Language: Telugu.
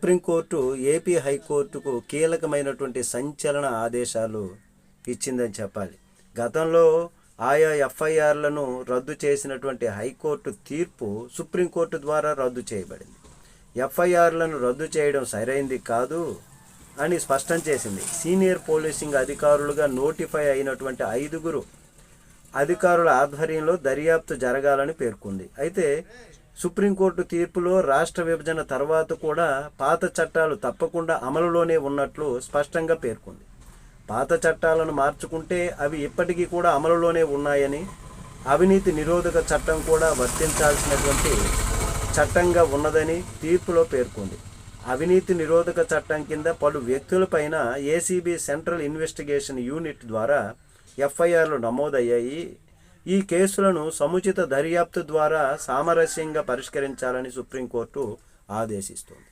సుప్రీంకోర్టు ఏపీ హైకోర్టుకు కీలకమైనటువంటి సంచలన ఆదేశాలు ఇచ్చిందని చెప్పాలి. గతంలో ఆయా ఎఫ్ఐఆర్లను రద్దు చేసినటువంటి హైకోర్టు తీర్పు సుప్రీంకోర్టు ద్వారా రద్దు చేయబడింది. ఎఫ్ఐఆర్లను రద్దు చేయడం సరైంది కాదు అని స్పష్టం చేసింది. సీనియర్ పోలీసింగ్ అధికారులుగా నోటిఫై అయినటువంటి ఐదుగురు అధికారుల ఆధ్వర్యంలో దర్యాప్తు జరగాలని పేర్కొంది. అయితే సుప్రీంకోర్టు తీర్పులో రాష్ట్ర విభజన తర్వాత కూడా పాత చట్టాలు తప్పకుండా అమలులోనే ఉన్నట్లు స్పష్టంగా పేర్కొంది. పాత చట్టాలను మార్చుకుంటే అవి ఇప్పటికీ కూడా అమలులోనే ఉన్నాయని అవినీతి నిరోధక చట్టం కూడా వర్తించాల్సినటువంటి చట్టంగా ఉన్నదని తీర్పులో పేర్కొంది. అవినీతి నిరోధక చట్టం కింద పలు వ్యక్తులపైన ఏసీబీ సెంట్రల్ ఇన్వెస్టిగేషన్ యూనిట్ ద్వారా ఎఫ్ఐఆర్లు నమోదయ్యాయి. ఈ కేసులను సముచిత దర్యాప్తు ద్వారా సామరస్యంగా పరిష్కరించాలని సుప్రీంకోర్టు ఆదేశిస్తోంది.